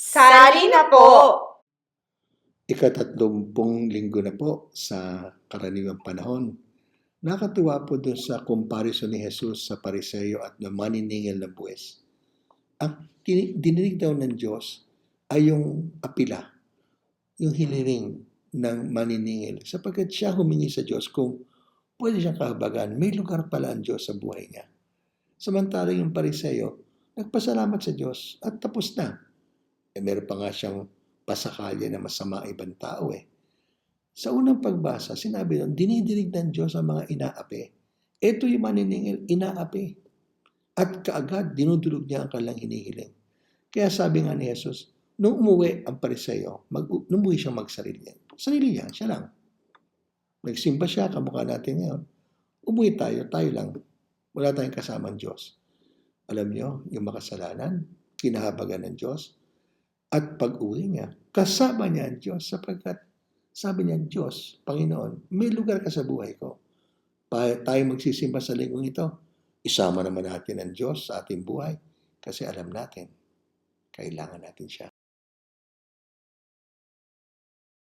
Sali na po! Ikatatlumpung linggo na po sa karaniwang panahon. Nakatuwa po doon sa comparison ni Jesus sa pariseyo at na maniningil na buwes. Ang dininig daw ng Diyos ay yung apila, yung hiliring ng maniningil sapagkat siya humingi sa Diyos kung pwede siyang kahabagan. May lugar pala ang Diyos sa buhay niya. Samantalang yung pariseyo, nagpasalamat sa Diyos at tapos na. Eh, meron pa nga siyang pasakalya na masama ang ibang tao eh. Sa unang pagbasa, sinabi doon, dinidinig ng Diyos ang mga inaapi. Ito yung maniningil, inaapi. At kaagad, dinudulog niya ang kanilang hinihiling. Kaya sabi nga ni Jesus, nung umuwi ang pariseyo, mag, nung umuwi siyang magsarili niya. Sarili niya, siya lang. Nagsimba siya, kamukha natin ngayon. Umuwi tayo, tayo lang. Wala tayong kasamang Diyos. Alam niyo, yung makasalanan, kinahabagan ng Diyos, at pag-uwi niya, kasama niya ang Diyos sapagkat sabi niya, Diyos, Panginoon, may lugar ka sa buhay ko. Tayo magsisimba sa linggong ito. Isama naman natin ang Diyos sa ating buhay kasi alam natin, kailangan natin siya.